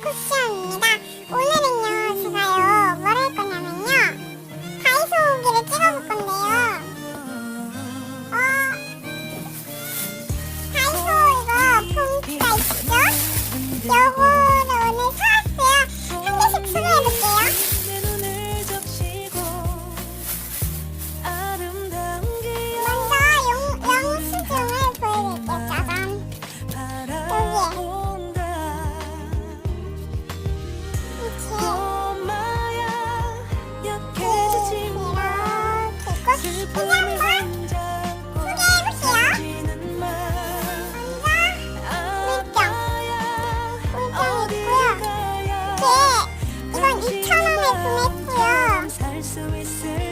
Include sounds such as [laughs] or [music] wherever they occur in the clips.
不像你 so it's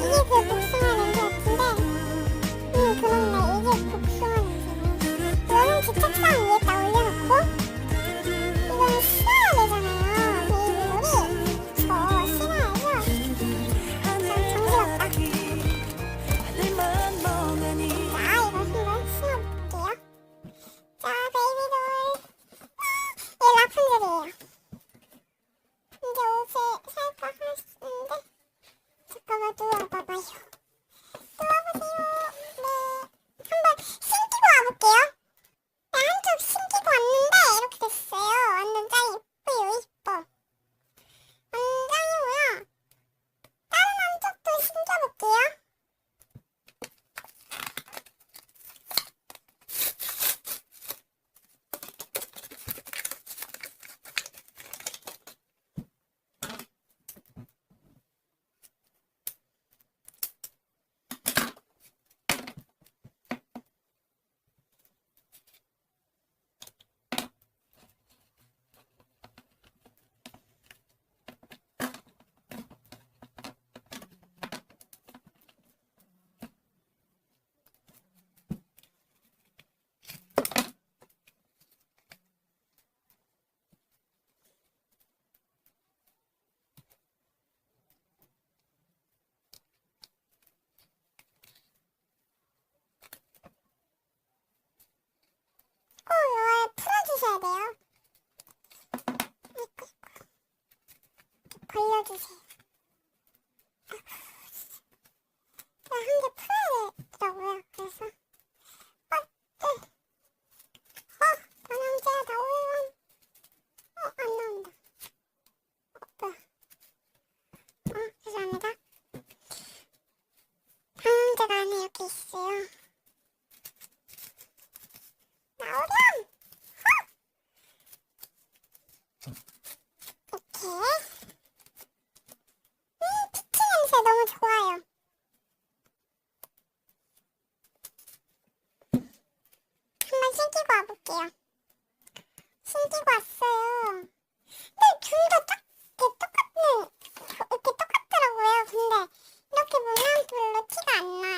谢 [laughs] 谢 이렇게. 음, 피치 냄새 너무 좋아요. 한번 숨기고 와볼게요. 숨기고 왔어요. 근데 둘다 딱, 이렇게 똑같은, 이렇게 똑같더라고요. 근데 이렇게 보면 별로 티가 안 나.